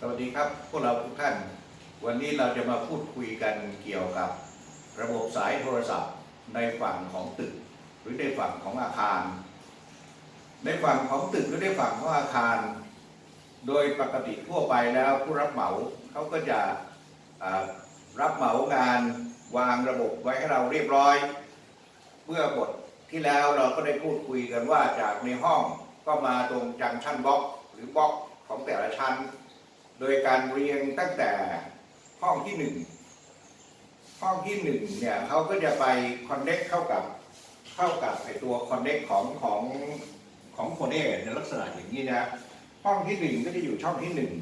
สวัสดีครับพวกเราทุกท่าน วันนี้เราจะมาพูดคุยกันเกี่ยวกับระบบสายโทรศัพท์ในฝั่งของตึก หรือในฝั่งของอาคาร ในฝั่งของตึกหรือในฝั่งของอาคาร โดยปกติทั่วไปแล้วผู้รับเหมาเขาก็จะรับเหมางานวางระบบไว้ให้เราเรียบร้อย เมื่อบทที่แล้วเราก็ได้พูดคุยกันว่าจากในห้องก็มาตรงจังชันบล็อก หรือบล็อกของแต่ละชั้น โดยการเรียงตั้งแต่ห้องที่หนึ่งห้องที่หนึ่งเนี่ยเขาก็จะไปคอนเน็กเข้ากับเข้ากับไอตัวคอนเน็กของของของโคเน่ในลักษณะอย่างนี้นะห้องที่หนึ่งก็จะอยู่ช่องที่หนึ่ง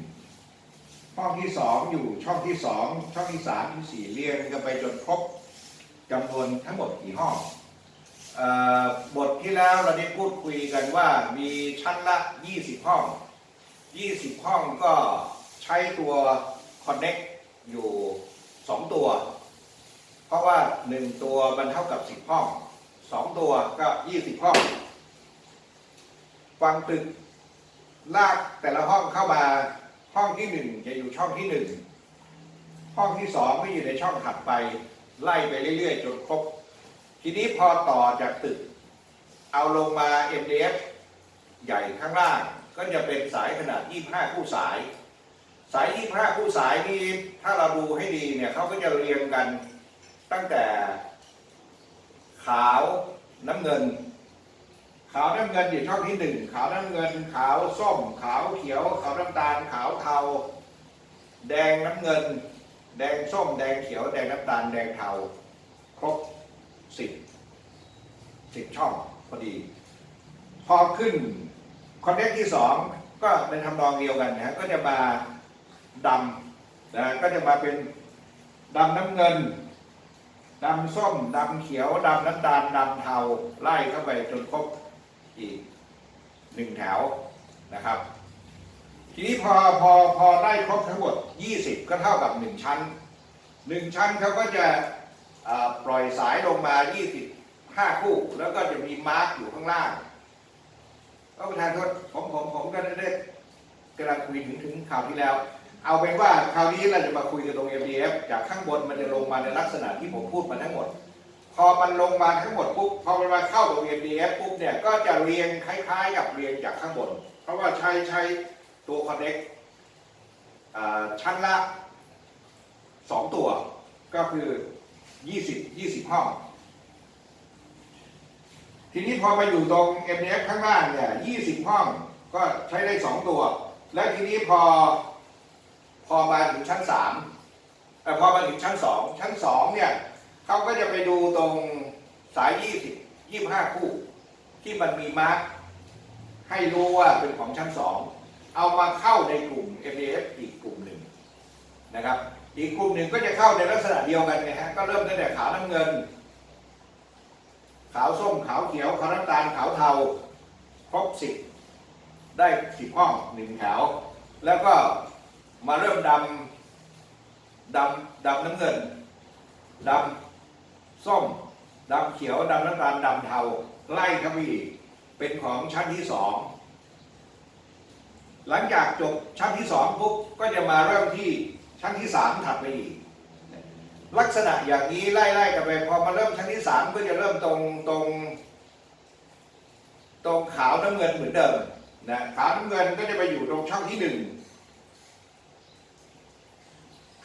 ห้องที่สองอยู่ช่องที่สองช่องที่สามที่สี่เรียงกันไปจนครบจำนวนทั้งหมดกี่ห้องออบทที่แล้วเราได้พูดคุยกันว่ามีชั้นละ 20 ห้อง 20 ห้องก็ ใช้ตัว Connect อยู่ 2 ตัว เพราะว่า 1 ตัวมันเท่ากับ 10 ห้อง 2 ตัวก็ 20 ห้อง ฟังตึกลากแต่ละห้องเข้ามาห้องที่ 1 จะอยู่ช่องที่ 1 ห้องที่ 2 ก็อยู่ในช่องถัดไป ไล่ไปเรื่อยๆ จนครบ ทีนี้พอต่อจากตึก เอาลงมา MDF ใหญ่ข้างล่างก็จะเป็นสายขนาด 25 คู่สาย สาย25คู่สายนี้ถ้าเราดูให้ดีเนี่ยเขาก็จะเรียงกันตั้งแต่ ขาวน้ำเงิน ขาวน้ำเงินอยู่ช่องที่หนึ่งขาวน้ำเงิน ขาวส้ม ขาวเขียว ขาวน้ำตาล ขาวเทา แดงน้ำเงิน แดงส้ม แดงเขียว แดงน้ำตาล แดงเทา ครบสิบสิบช่องพอดี พอขึ้นคอนเนคที่สองก็เป็นทำนองเดียวกันนะฮะก็จะมา ดำนะก็จะมาเป็นดำน้ำเงินดำส้มดำเขียวดำน้ำตาลดำเทาไล่เข้าไปจนครบอีกหนึ่งแถวนะครับ ทีนี้พอพอพอได้ครบทั้งหมด 20 ก็เท่ากับ 1 ชั้น 1 ชั้นเขาก็จะปล่อยสายลงมา 25 คู่ แล้วก็จะมีมาร์กอยู่ข้างล่างก็ประธานโทษผมผมผมก็ได้กำลังคุยถึงถึงข่าวที่แล้ว เอาเป็นว่าคราวนี้เราจะมาคุยกันตรง MDF จากข้างบนมันจะลงมาในลักษณะที่ผมพูดมาทั้งหมด พอมันลงมาทั้งหมดปุ๊บพอมันมาเข้าตรง MDF ปุ๊บเนี่ยก็จะเรียงคล้าย ๆ กับเรียงจากข้างบน เพราะว่าใช้ใช้ตัว Connect อ่าชั้นละ 2 ตัว ก็คือ 20 20 ห้อง ทีนี้พอมาอยู่ตรง MDF ข้างล่างเนี่ย20 ห้องก็ใช้ได้ 2 ตัว แล้วทีนี้พอ พอมาถึงชั้น3แต่พอมาถึงชั้น2ชั้น2เนี่ยเขาก็จะไปดูตรงสาย20 25คู่ ที่มันมีมาร์คให้รู้ว่าเป็นของชั้น2เอามาเข้าในกลุ่ม MDF อีกกลุ่มหนึ่งนะครับ อีกกลุ่มหนึ่งก็จะเข้าในลักษณะเดียวกันนะฮะก็เริ่มตั้งแต่ขาวน้ำเงิน ขาวส้มขาวเขียวขาวน้ำตาลขาวเทาครบสิบได้สิบห้องหนึ่งแถวแล้วก็ มาเริ่มดำดำดำน้ำเงินดำส้มดำเขียวดำน้ำตาลดำเทาไล่เข้าไปอีกเป็นของชั้นที่สองหลังจากจบชั้นที่สองปุ๊บก็จะมาเริ่มที่ชั้นที่สามถัดไปอีกลักษณะอย่างนี้ไล่ๆกันไปพอมาเริ่มชั้นที่สามก็จะเริ่มตรงตรง ตรงขาวน้ำเงินเหมือนเดิมนะขาวน้ำเงินก็จะไปอยู่ตรงช่องที่หนึ่ง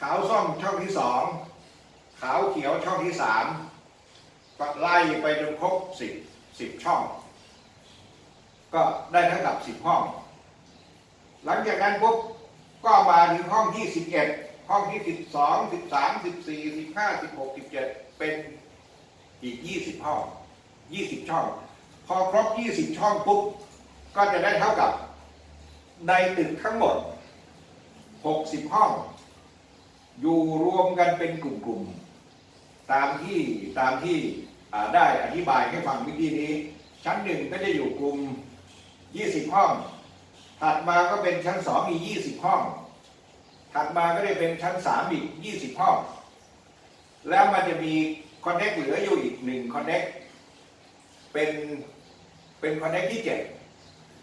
ขาวส้มช่องที่สองขาวเขียวช่องที่สามก็ไล่ไปจนครบสิบสิบช่อง ก็ได้เท่ากับสิบห้อง หลังจากนั้นปุ๊บก็มาถึงห้องที่สิบเอ็ดห้องที่สิบสองสิบสามสิบสี่สิบห้าสิบหกสิบเจ็ดเป็นอีกยี่สิบห้องยี่สิบช่อง พอครบยี่สิบช่องปุ๊บก็จะได้เท่ากับในตึกทั้งหมดหกสิบห้อง อยู่รวมกันเป็นกลุ่มๆ ตามที่ตามที่ได้อธิบายให้ฟังเมื่อกี้นี้ ชั้นหนึ่งก็จะอยู่กลุ่มยี่สิบห้อง ถัดมาก็เป็นชั้นสองมียี่สิบห้อง ถัดมาก็ได้เป็นชั้นสามอีกยี่สิบห้อง แล้วมันจะมีคอนเน็กเหลืออยู่อีกหนึ่งคอนเน็กเป็นเป็นคอนเน็กที่เจ็ด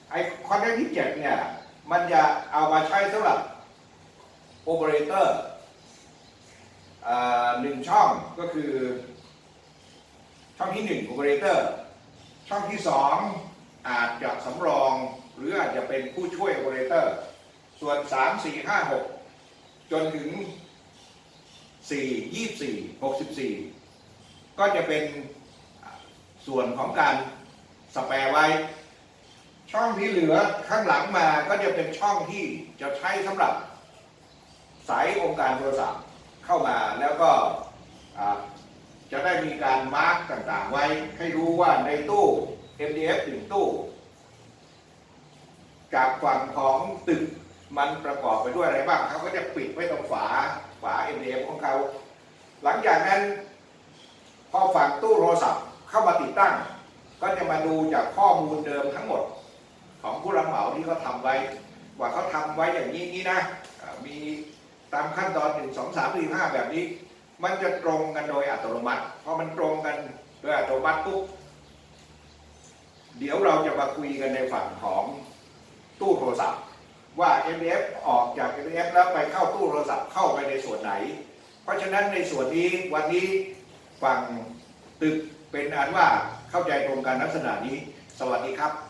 ไอคอนเน็กที่เจ็ดเนี่ย มันจะเอามาใช้สำหรับโอเปอเรเตอร์ หนึ่งช่องก็คือ ช่องที่หนึ่งโอเปอเรเตอร์ช่องที่สองอาจจะสำรองหรืออาจจะเป็นผู้ช่วยโอเปอเรเตอร์ส่วนสามสี่ห้าหกจนถึงสี่ยี่สี่หกสิบสี่ก็จะเป็นส่วนของการสแปร์ไว้ ช่องที่เหลือข้างหลังมาก็จะเป็นช่องที่จะใช้สำหรับสายองค์การโทรศัพท์ เข้ามาแล้วก็จะได้มีการมาร์กต่างๆไว้ให้รู้ว่าในตู้ MDF ถึงตู้ จากฝั่งของตึกมันประกอบไปด้วยอะไรบ้างเขาก็จะปิดไว้ตรงฝาฝา MDF ของเขา หลังจากนั้น พอฝั่งตู้โทรศัพท์เข้ามาติดตั้ง ก็จะมาดูจากข้อมูลเดิมทั้งหมดของผู้รับเหมาที่เขาทำไว้ ว่าเขาทำไว้อย่างนี้นี้นะมี ตามขั้นตอนหนึ่งสองสามสี่ห้าแบบนี้ มันจะตรงกันโดยอัตโนมัติพอมันตรงกันโดยอัตโนมัติปุ๊บเดี๋ยวเราจะมาคุยกันในฝั่งของตู้โทรศัพท์ ว่า m f ออกจาก m f แล้วไปเข้าตู้โทรศัพท์เข้าไปในส่วนไหน เพราะฉะนั้นในส่วนนี้วันนี้ฝั่งตึกเป็นอันว่าเข้าใจตรงกันลักษณะนี้ สวัสดีครับ